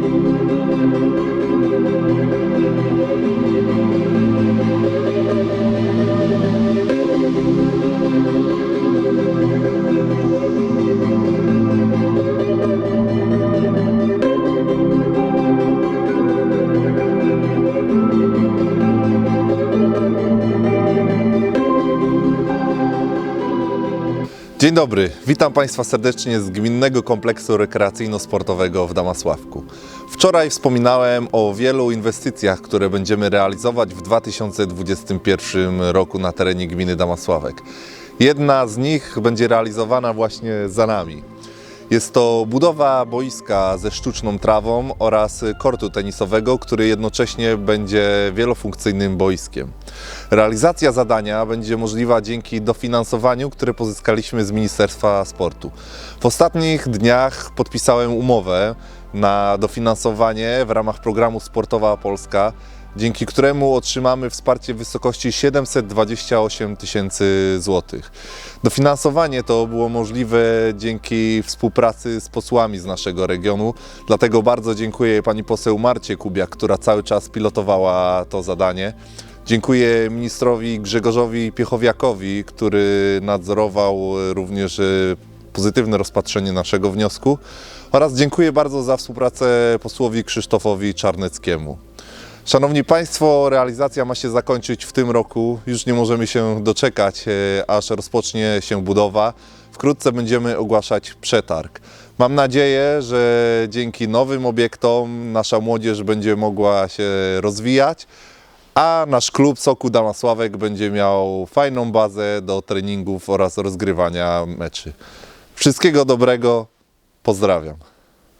thank you Dzień dobry, witam Państwa serdecznie z Gminnego Kompleksu Rekreacyjno-Sportowego w Damasławku. Wczoraj wspominałem o wielu inwestycjach, które będziemy realizować w 2021 roku na terenie gminy Damasławek. Jedna z nich będzie realizowana właśnie za nami. Jest to budowa boiska ze sztuczną trawą oraz kortu tenisowego, który jednocześnie będzie wielofunkcyjnym boiskiem. Realizacja zadania będzie możliwa dzięki dofinansowaniu, które pozyskaliśmy z Ministerstwa Sportu. W ostatnich dniach podpisałem umowę na dofinansowanie w ramach programu Sportowa Polska, dzięki któremu otrzymamy wsparcie w wysokości 728 tysięcy złotych. Dofinansowanie to było możliwe dzięki współpracy z posłami z naszego regionu, dlatego bardzo dziękuję pani poseł Marcie Kubiak, która cały czas pilotowała to zadanie. Dziękuję ministrowi Grzegorzowi Piechowiakowi, który nadzorował również pozytywne rozpatrzenie naszego wniosku oraz dziękuję bardzo za współpracę posłowi Krzysztofowi Czarneckiemu. Szanowni Państwo, realizacja ma się zakończyć w tym roku. Już nie możemy się doczekać, e, aż rozpocznie się budowa. Wkrótce będziemy ogłaszać przetarg. Mam nadzieję, że dzięki nowym obiektom nasza młodzież będzie mogła się rozwijać, a nasz klub Soku Damasławek będzie miał fajną bazę do treningów oraz rozgrywania meczy. Wszystkiego dobrego, pozdrawiam.